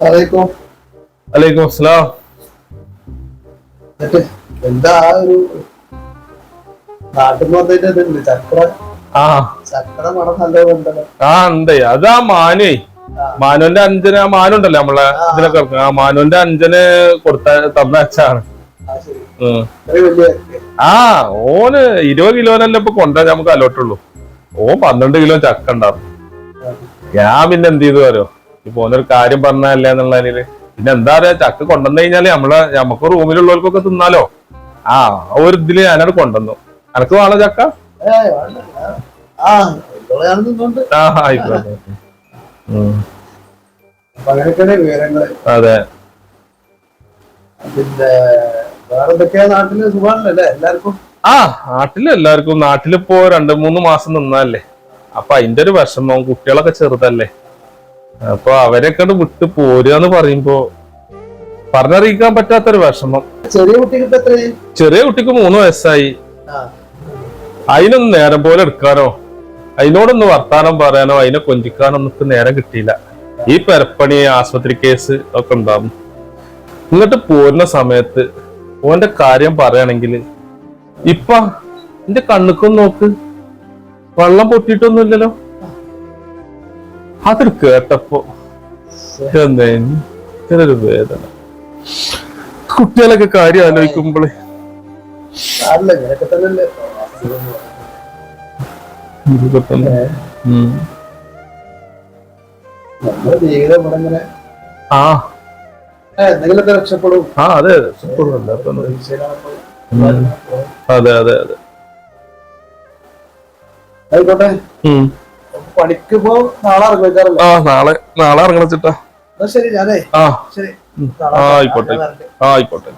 അതേക്കോ അലൈക്കും അസ്സലാം. എന്നിട്ട് എന്താ ഒരു നാട്ടിൽ വന്നിട്ട് ചക്ര ആ. ചക്ര മണം നല്ല ആ ഉണ്ട്. അതാ മാനേ. മാനുവിന്റെ അഞ്ചന് ആ മാനുണ്ടല്ലോ നമ്മളെ ഇതിലൊക്കെ ആ മാനുവിന്റെ അഞ്ചന് കൊടുത്ത തന്ന അച്ഛാണ് ആ ഓന് ഇരുപത് കിലോനല്ലേ ഇപ്പൊ കൊണ്ടുവരാൻ നമുക്ക് അലോട്ടുള്ളൂ. ഓ പന്ത്രണ്ട് കിലോ ചക്ക ഉണ്ടാവും ഞാൻ പിന്നെ എന്ത് ചെയ്തു അറിയോ? ഇപ്പൊ കാര്യം കാര്യം എന്നുള്ള എന്നുള്ളതിൽ പിന്നെ എന്താ പറയാ ചക്ക കൊണ്ടുവന്നു കഴിഞ്ഞാൽ നമ്മളെ നമുക്ക് റൂമിലുള്ളവർക്കൊക്കെ തിന്നാലോ? ആ ഒരു ഇതിൽ ഞാനത് കൊണ്ടുവന്നു. എനക്ക് വേണോ ചക്ക? ആ ആയിക്കോട്ടെ. അതെ. പിന്നെ വേറെ എന്തൊക്കെയാ നാട്ടിൽ സുഖമാണല്ലേ എല്ലാവർക്കും? ആ നാട്ടിൽ എല്ലാവർക്കും. നാട്ടിലിപ്പോ രണ്ടു മൂന്ന് മാസം നിന്നാലേ അപ്പൊ അതിന്റെ ഒരു വിഷമം കുട്ടികളൊക്കെ ചെറുതല്ലേ. അപ്പൊ അവരൊക്കെ വിട്ട് പോരുക പറയുമ്പോ പറഞ്ഞറിയിക്കാൻ പറ്റാത്തൊരു വിഷമം. ചെറിയ കുട്ടിക്ക് ചെറിയ കുട്ടിക്ക് മൂന്ന് വയസ്സായി. അതിനൊന്നും നേരം പോലെ എടുക്കാനോ? അതിനോടൊന്ന് വർത്താനം പറയാനോ? അതിനെ കൊഞ്ചിക്കാനോ ഒന്നും നേരം കിട്ടിയില്ല. ഈ പെരപ്പണി ആശുപത്രി കേസ് ഒക്കെ ഉണ്ടാവും. ഇങ്ങോട്ട് പോരുന്ന സമയത്ത് ഓന്റെ കാര്യം പറയുകയാണെങ്കിൽ ഇപ്പ എന്റെ കണ്ണുക്കൊന്ന് നോക്ക്. വെള്ളം പൊട്ടിയിട്ടൊന്നുമില്ലല്ലോ. അതൊരു കേട്ടപ്പോ ഇങ്ങനൊരു വേദന. കുട്ടികളൊക്കെ കാര്യം ആലോചിക്കുമ്പോളേ ആ. എന്തെങ്കിലുമൊക്കെ രക്ഷപ്പെടും. ആ. അതെ അതെ. അതെ ആയിക്കോട്ടെ. ഉം. പോ നാളെ ഇറങ്ങിക്കാറല്ലേ ആ നാളെ നാളെ ഇറങ്ങണം ചിട്ടാ. ശരി ഞാനേ. ആ. ശരി. ആയിക്കോട്ടെ. ആയിക്കോട്ടെ.